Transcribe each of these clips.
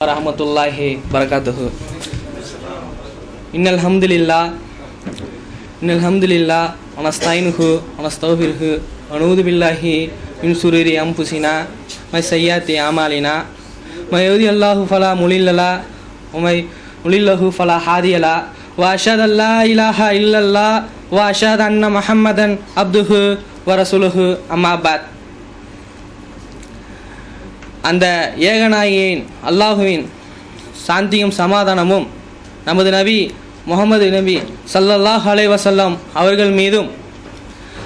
ரஹமத்துல்லாஹி வரகாத்துஹு. இன்னல் ஹம்துலில்லா இன்னல் ஹம்துலில்லா அனஸ்தாயினுஹு அனஸ்தௌஃபிர்ஹு அனூது பில்லாஹி மின் சுரீரி அம்புசினா மை சையாத்தி ஆமாலினா மை யௌதி அல்லாஹு ஃபலா முலில்லலா உமை முலில்லஹு ஃபலா ஹாதியலா வா அஷாத் அல்லா இலாஹா இல்லல்லா வா அஷாத் அன்ன மஹம்மதன் அப்துஹு வரசுலுஹு அம்மாபாத் அந்த ஏகநாயகியின் அல்லாஹுவின் சாந்தியும் சமாதானமும் நமது நபி முகமது நபி சல்லல்லாஹ் அலைஹி அவர்கள் மீதும்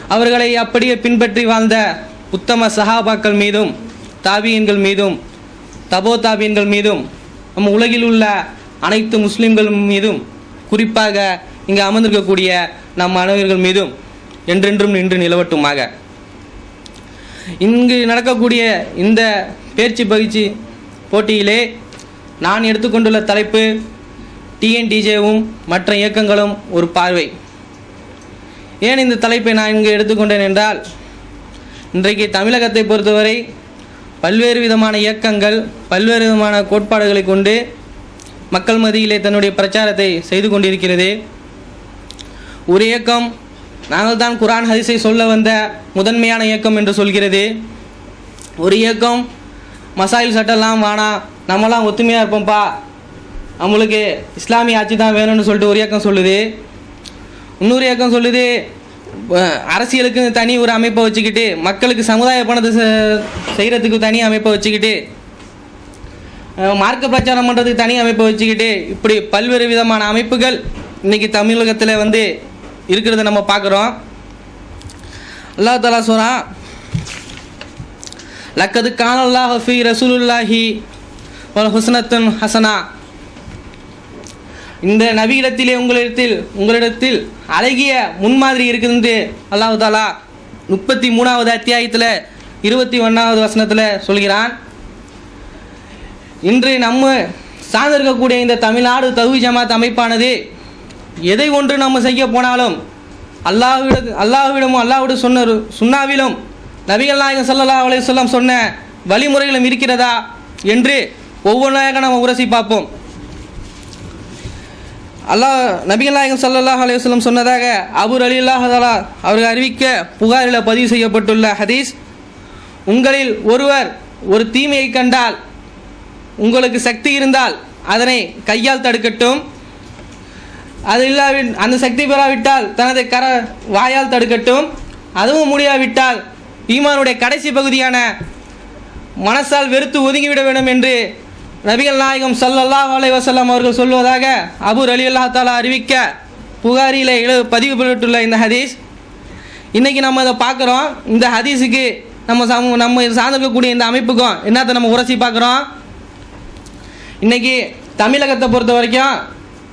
அவர்களை அப்படியே பின்பற்றி வாழ்ந்த உத்தம சஹாபாக்கள் மீதும் தாபியன்கள் மீதும் தபோ தாபியன்கள் மீதும் நம்ம உலகில் உள்ள அனைத்து முஸ்லிம்கள் மீதும் குறிப்பாக இங்கு அமர்ந்திருக்கக்கூடிய நம் அனைவர்கள் மீதும் என்றென்றும் நின்று நிலவட்டுமாக. இங்கு நடக்கக்கூடிய இந்த பேச்சு பயிற்சி போட்டியிலே நான் எடுத்துக்கொண்டுள்ள தலைப்பு டிஎன்டிஜேவும் மற்ற இயக்கங்களும் ஒரு பார்வை. ஏன் இந்த தலைப்பை நான் இங்கு எடுத்துக்கொண்டேன் என்றால் இன்றைக்கு தமிழகத்தை பொறுத்தவரை பல்வேறு விதமான இயக்கங்கள் பல்வேறு விதமான கோட்பாடுகளை கொண்டு மக்கள் மத்தியிலே தன்னுடைய பிரச்சாரத்தை செய்து கொண்டிருக்கிறது. ஒரு இயக்கம் நாங்கள் தான் குரான் ஹரிசை சொல்ல வந்த முதன்மையான இயக்கம் என்று சொல்கிறது. ஒரு இயக்கம் மசாயில் சட்டம்லாம் வேணாம் நம்மலாம் ஒத்துமையாக இருப்போம்ப்பா நம்மளுக்கு இஸ்லாமிய ஆட்சி தான் வேணும்னு சொல்லிட்டு ஒரு இயக்கம் சொல்லுது. இன்னொரு இயக்கம் சொல்லுது அரசியலுக்கு தனி ஒரு அமைப்பை வச்சுக்கிட்டு மக்களுக்கு சமுதாய பணத்தை செ- செய்கிறதுக்கு தனி அமைப்பை வச்சுக்கிட்டு மார்க்க பிரச்சாரம் பண்ணுறதுக்கு தனி அமைப்பை வச்சுக்கிட்டு இப்படி பல்வேறு விதமான அமைப்புகள் இன்றைக்கி தமிழகத்தில் வந்து இருக்கிறத நம்ம பார்க்குறோம். அல்லா தலா சொல்கிறான் லக்கது கானல்லாஹ் ஃபி ரசூலுல்லாஹி வல் ஹுஸ்னத்துன் ஹசனா இந்த நபியிடத்திலே உங்களிடத்தில் உங்களிடத்தில் அழகிய முன்மாதிரி இருக்குது அல்லாஹ் தாலா முப்பத்தி மூணாவது அத்தியாயத்தில் இருபத்தி ஒன்றாவது வசனத்தில் சொல்கிறான். இன்று நம்ம சார்ந்திருக்கக்கூடிய இந்த தமிழ்நாடு தகுதி ஜமாத் அமைப்பானது எதை ஒன்று நம்ம செய்ய போனாலும் அல்லாஹ்விட அல்லாஹ்விடமும் அல்லாஹ்விட சொன்ன சுண்ணாவிலும் நபிகள் நாயகம் சல்லா அலைஹி வஸல்லம் சொன்ன வழிமுறைகளும் இருக்கிறதா என்று ஒவ்வொன்றாக நம்ம உரசி பார்ப்போம். அல்லாஹ் நபிகள் நாயகம் சல்லாஹ் அலைஹி சொல்லம் சொன்னதாக அபுர் அலி அல்லாஹலா அவர்கள் அறிவிக்க புகாரில் பதிவு செய்யப்பட்டுள்ள ஹதீஸ் உங்களில் ஒருவர் ஒரு தீமையை கண்டால் உங்களுக்கு சக்தி இருந்தால் அதனை கையால் தடுக்கட்டும். அது இல்லாவின் அந்த சக்தி பெறாவிட்டால் தனது கர வாயால் தடுக்கட்டும். அதுவும் முடியாவிட்டால் ஈமானுடைய கடைசி பகுதியான மனசால் வெறுத்து ஒதுங்கிவிட வேண்டும் என்று நபிகள் நாயகம் சல்லல்லா அலைஹி வசல்லாம் அவர்கள் சொல்வதாக அபு அலி அல்லா தாலா அறிவிக்க புகாரியில் எழு பதிவு பெற்றுள்ள இந்த ஹதீஸ். இன்றைக்கி நம்ம இதை பார்க்குறோம். இந்த ஹதீஸுக்கு நம்ம சமூக நம்ம சார்ந்திருக்கக்கூடிய இந்த அமைப்புக்கும் என்னத்தை நம்ம உரசி பார்க்குறோம். இன்றைக்கி தமிழகத்தை பொறுத்த வரைக்கும்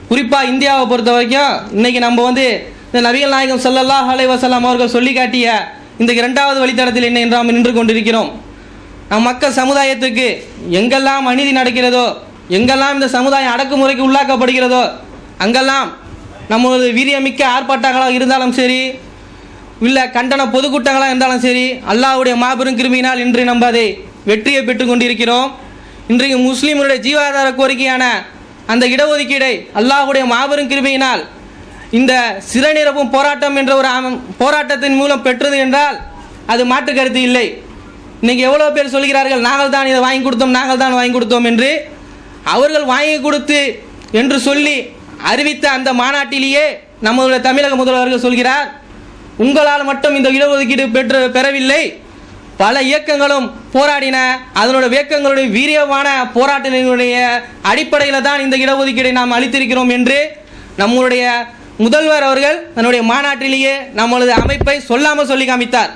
குறிப்பாக இந்தியாவை பொறுத்த வரைக்கும் இன்றைக்கி நம்ம வந்து இந்த நபிகள் நாயகம் ஸல்லல்லாஹு அலைஹி வஸல்லம் அவர்கள் சொல்லி காட்டிய இந்த இரண்டாவது வழித்தடத்தில் என்ன என்று நாம் நின்று கொண்டிருக்கிறோம். நம் மக்கள் சமுதாயத்துக்கு எங்கெல்லாம் அநீதி நடக்கிறதோ எங்கெல்லாம் இந்த சமுதாயம் அடக்குமுறைக்கு உள்ளாக்கப்படுகிறதோ அங்கெல்லாம் நம்மளது வீரியமிக்க ஆர்ப்பாட்டங்களாக இருந்தாலும் சரி இல்லை கண்டன பொதுக்கூட்டங்களாக இருந்தாலும் சரி அல்லாவுடைய மாபெரும் கிருமியினால் இன்று நம்ம அதை வெற்றியை பெற்று கொண்டிருக்கிறோம். இன்றைக்கு முஸ்லீம்களுடைய ஜீவாதார கோரிக்கையான அந்த இடஒதுக்கீடை அல்லாஹுடைய மாபெரும் கிருமியினால் இந்த சிறநிரப்பும் போராட்டம் என்ற ஒரு போராட்டத்தின் மூலம் பெற்றது என்றால் அது மாற்று கருத்து இல்லை. இன்னைக்கு எவ்வளோ பேர் சொல்கிறார்கள் நாங்கள் தான் இதை வாங்கி கொடுத்தோம் நாங்கள் தான் வாங்கி கொடுத்தோம் என்று. அவர்கள் வாங்கி கொடுத்து என்று சொல்லி அறிவித்த அந்த மாநாட்டிலேயே நம்மளுடைய தமிழக முதல்வர்கள் சொல்கிறார் உங்களால் மட்டும் இந்த இடஒதுக்கீடு பெற்று பெறவில்லை. பல இயக்கங்களும் போராடின அதனோட இயக்கங்களுடைய வீரியமான போராட்டத்தினுடைய அடிப்படையில் தான் இந்த இடஒதுக்கீடை நாம் அளித்திருக்கிறோம் என்று நம்மளுடைய முதல்வர் அவர்கள் தன்னுடைய மாநாட்டிலேயே நம்மளது அமைப்பை சொல்லாமல் சொல்லி காமித்தார்.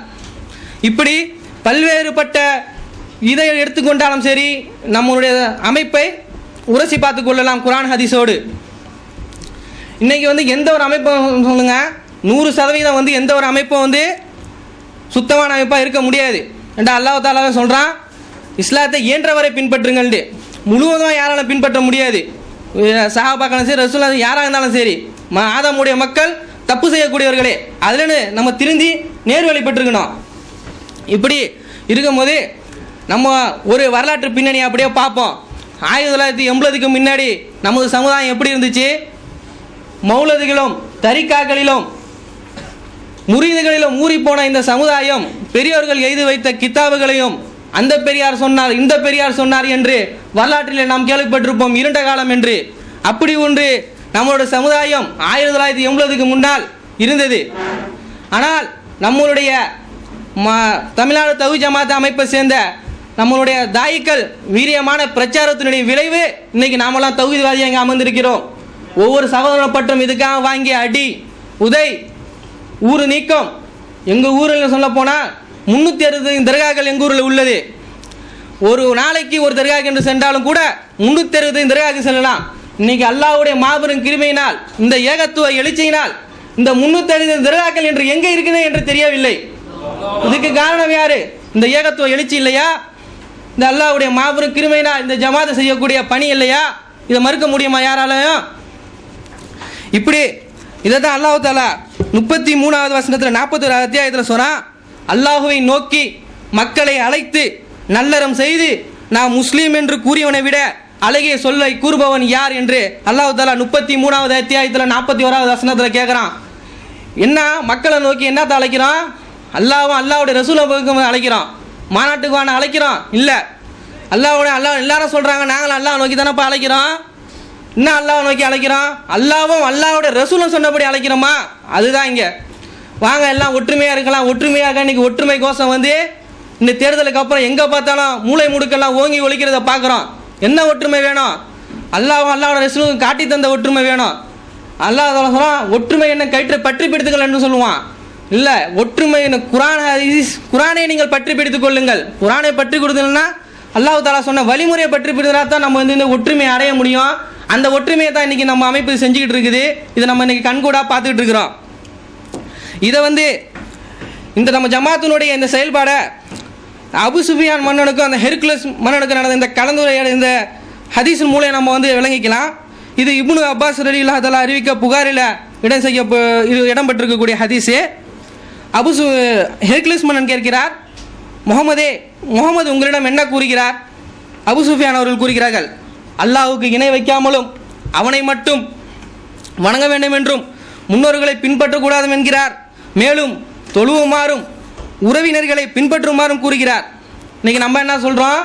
இப்படி பல்வேறுபட்ட இதை எடுத்துக்கொண்டாலும் சரி நம்மளுடைய அமைப்பை உரசி பார்த்து கொள்ளலாம் குரான் ஹதீஸோடு. இன்றைக்கி வந்து எந்த ஒரு அமைப்பும் சொல்லுங்கள் நூறு சதவீதம் வந்து எந்த ஒரு அமைப்பும் வந்து சுத்தமான அமைப்பாக இருக்க முடியாது. ஏன்டா அல்லாஹ் தாலாவே சொல்கிறான் இஸ்லாத்தை இயன்றவரை பின்பற்றுங்கள்ட்டு முழுவதும் யாராலும் பின்பற்ற முடியாது. சஹாபாக்களும் சரி ரசூலா யாராக இருந்தாலும் சரி. ஆதாமுடைய மக்கள் தப்பு செய்யக்கூடியவர்களே. அதுலன்னு நம்ம திருந்தி நேர்வழி பெற்றுக்கணும் இப்படி இருக்கும்போது நம்ம ஒரு வரலாற்று பின்னணியை அப்படியே பார்ப்போம். ஆயிரத்தி தொள்ளாயிரத்தி எண்பதுக்கு முன்னாடி நமது சமுதாயம் எப்படி இருந்துச்சு? மௌலதிகளும் தரிக்காக்களிலும் முறிதுகளிலும் ஊறி போன இந்த சமுதாயம் பெரியோர்கள் எழுதி வைத்த கித்தாபுகளையும் அந்த பெரியார் சொன்னார் இந்த பெரியார் சொன்னார் என்று வரலாற்றிலே நாம் கேள்விப்பட்டிருப்போம். இருண்ட காலம் என்று. அப்படி ஒன்று நம்மளோட சமுதாயம் ஆயிரத்தி தொள்ளாயிரத்தி எண்பதுக்கு முன்னால் இருந்தது. ஆனால் நம்மளுடைய ம தமிழ்நாடு தவி ஜமாத் அமைப்பை சேர்ந்த நம்மளுடைய தாயிக்கள் வீரியமான பிரச்சாரத்தினுடைய விளைவு இன்னைக்கு நாமெல்லாம் தகுதிவாதியாக இங்கே அமர்ந்திருக்கிறோம். ஒவ்வொரு சகோதர பட்டம் இதுக்காக வாங்கிய அடி உதை ஊர் நீக்கம். எங்கள் ஊரில் சொல்ல போனால் முந்நூற்றி அறுபது தர்காக்கள் எங்கள் ஊரில் உள்ளது. ஒரு நாளைக்கு ஒரு தர்காக்கு என்று சென்றாலும் கூட முந்நூற்றி அறுபது தர்காக்கு செல்லலாம். இன்னைக்கு அல்லாவுடைய மாபெரும் கிருமையினால் இந்த ஏகத்துவ எழுச்சியினால் இந்த முன்னூத்தி ஐந்து தர்காக்கள் என்று எங்கே இருக்குது என்று தெரியவில்லை. இதுக்கு காரணம் யாரு? இந்த ஏகத்துவ எழுச்சி இல்லையா? இந்த அல்லாவுடைய மாபெரும் கிருமையினால் இந்த ஜமாத செய்யக்கூடிய பணி இல்லையா? இதை மறுக்க முடியுமா யாராலையும்? இப்படி இதை தான் அல்லாஹ் தாலா முப்பத்தி மூணாவது வசனத்தில் நாற்பத்தொரு அத்தியாயத்தில் சொல்கிறான் அல்லாஹுவை நோக்கி மக்களை அழைத்து நல்லறம் செய்து நான் முஸ்லீம் என்று கூறியவனை விட அழகிய சொல்லை கூறுபவன் யார் என்று அல்லாஹ் தாலா முப்பத்தி மூணாவது அத்தியாயத்தில் நாற்பத்தி ஓராவது வசனத்தில் கேட்குறான் என்ன? மக்களை நோக்கி என்னத்தை அழைக்கிறான்? அல்லாவும் அல்லாவுடைய ரசூலை பக்கம் அழைக்கிறோம் மாநாட்டுக்கு வான அழைக்கிறோம் இல்லை. அல்லாவோட அல்லாஹ் எல்லாரும் சொல்கிறாங்க நாங்களும் அல்லாஹ் நோக்கி தானப்பா அழைக்கிறோம். என்ன அல்லாவை நோக்கி அழைக்கிறோம் அல்லாவும் அல்லாவோட ரசூலும் சொன்னபடி அழைக்கிறோமா? அதுதான் இங்கே. வாங்க எல்லாம் ஒற்றுமையாக இருக்கலாம். ஒற்றுமையாக இன்னைக்கு ஒற்றுமை கோஷம் வந்து இந்த தேர்தலுக்கு அப்புறம் எங்கே பார்த்தாலும் மூளை முடுக்கெல்லாம் ஓங்கி ஒழிக்கிறத பார்க்குறோம். என்ன ஒற்றுமை வேணும்? அல்லாஹ் அல்லாவோட ரசூலுக்கு காட்டி தந்த ஒற்றுமை வேணும். அல்லாஹ் சொல்லலாம் ஒற்றுமை என்ன கயிற்றை பற்றி பிடித்துக்கள் என்று சொல்லுவான். இல்லை ஒற்றுமை என்ன குரான் குரானை நீங்கள் பற்றி பிடித்துக் கொள்ளுங்கள். குரானை பற்றி கொடுத்தீங்கன்னா அல்லாஹ் தாலா சொன்ன வழிமுறையை பற்றி பிடித்தா தான் நம்ம வந்து இந்த ஒற்றுமையை அடைய முடியும். அந்த ஒற்றுமையை தான் இன்னைக்கு நம்ம அமைப்பு செஞ்சுக்கிட்டு இருக்குது. இதை நம்ம இன்னைக்கு கண்கூடாக பார்த்துக்கிட்டு இருக்கிறோம். இதை வந்து இந்த நம்ம ஜமாத்தினுடைய இந்த செயல்பாடை அபு சுஃபியான் மன்னனுக்கும் அந்த ஹெர்குலஸ் மன்னனுக்கும் நடந்த இந்த கலந்துரையாட இந்த ஹதீஸின் மூலம் நம்ம வந்து விளங்கிக்கலாம். இது இப்னு அப்பாஸ் ரலி தலா அறிவிக்க புகாரில் இடம் செய்ய இது இடம் பெற்றிருக்கக்கூடிய ஹதீஸு. அபு சு ஹெர்குலஸ் மன்னன் கேட்கிறார் முகமதே முகமது உங்களிடம் என்ன கூறுகிறார்? அபு சுஃபியான் அவர்கள் கூறுகிறார்கள் அல்லாஹுக்கு இணை வைக்காமலும் அவனை மட்டும் வணங்க வேண்டும் என்றும் முன்னோர்களை பின்பற்றக்கூடாது என்கிறார். மேலும் தொழுவுமாறும் உறவினர்களை பின்பற்றுமாறும் கூறுகிறார். இன்னைக்கு நம்ம என்ன சொல்கிறோம்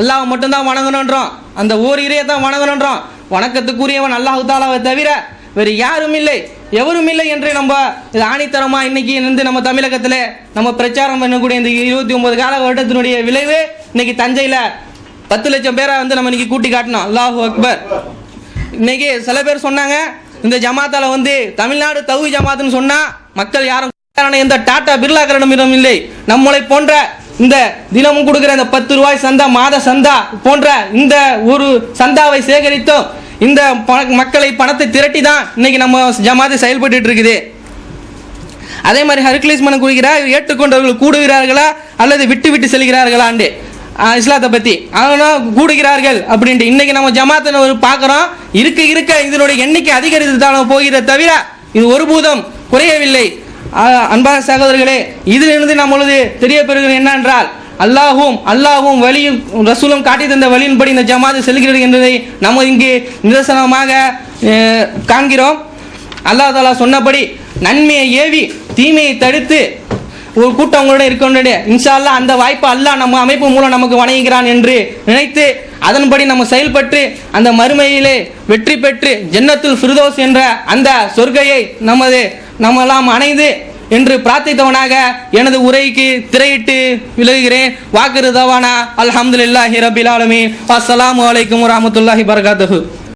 அல்லாஹ் மட்டும்தான் வணங்கணுன்றோம் அந்த ஓர் இறையை தான் வணங்கணுன்றோம் வணக்கத்துக்குரியவன் அல்லாஹு தாலாவை தவிர வேறு யாரும் இல்லை. எவரும் இல்லை என்று நம்ம இது ஆணித்தரமாக இன்னைக்கு இருந்து நம்ம தமிழகத்தில் நம்ம பிரச்சாரம் பண்ணக்கூடிய இந்த இருபத்தி ஒன்பது கால வருடத்தினுடைய விளைவு இன்னைக்கு தஞ்சையில் பத்து லட்சம் பேரை வந்து நம்ம இன்னைக்கு கூட்டி காட்டணும் அல்லாஹு அக்பர். இன்னைக்கு சில பேர் சொன்னாங்க இந்த ஜமாத்தால வந்து தமிழ்நாடு தவு ஜமாத்துன்னு சொன்னால் மக்கள் யாரும் எந்த டாடா பிர்லாக்கரிடமிடம் இல்லை. நம்மளை போன்ற இந்த தினமும் கொடுக்கிற இந்த பத்து ரூபாய் சந்தா மாத சந்தா போன்ற இந்த ஒரு சந்தாவை சேகரித்தும். இந்த மக்களை பணத்தை திரட்டி தான் இன்னைக்கு நம்ம ஜமாத்து செயல்பட்டு இருக்குது. அதே மாதிரி ஹர்குலேஸ் மனம் கூறுகிறார் ஏற்றுக்கொண்டவர்கள் கூடுகிறார்களா அல்லது விட்டு விட்டு செல்கிறார்களாண்டு இஸ்லாத்தை பற்றி ஆனால் கூடுகிறார்கள் அப்படின்ட்டு இன்னைக்கு நம்ம ஜமாத்தை ஒரு பார்க்குறோம் இருக்க இருக்க இதனுடைய எண்ணிக்கை அதிகரித்து தான் போகிறத தவிர இது ஒருபூதம் குறையவில்லை. அன்பான சகோதரர்களே இதிலிருந்து நம்மளது தெரிய பெறுகிறது என்னென்றால் அல்லாஹும் அல்லாஹும் வழியும் ரசூலும் காட்டி தந்த வழியின்படி இந்த ஜமாது செல்கிறது என்பதை நம்ம இங்கு நிதர்சனமாக காண்கிறோம். அல்லாஹ் தாலா சொன்னபடி நன்மையை ஏவி தீமையை தடுத்து ஒரு கூட்டம் உங்களோட இருக்கின்றே இன்ஷா அல்லாஹ் அந்த வாய்ப்பு அல்லாஹ் நம்ம அமைப்பு மூலம் நமக்கு வணங்குகிறான் என்று நினைத்து அதன்படி நம்ம செயல்பட்டு அந்த மறுமையிலே வெற்றி பெற்று ஜன்னத்துல் ஃபிர்தோஸ் என்ற அந்த சொர்க்கையை நமது நம்மெல்லாம் அணைந்து என்று பிரார்த்தித்தவனாக எனது உரைக்கு திரையிட்டு விலகுகிறேன். வாக்குறுதவானா அல்ஹம்துலில்லாஹி ரபில் ஆலமீன். அஸ்ஸலாமு அலைக்கும் வரஹ்மத்துல்லாஹி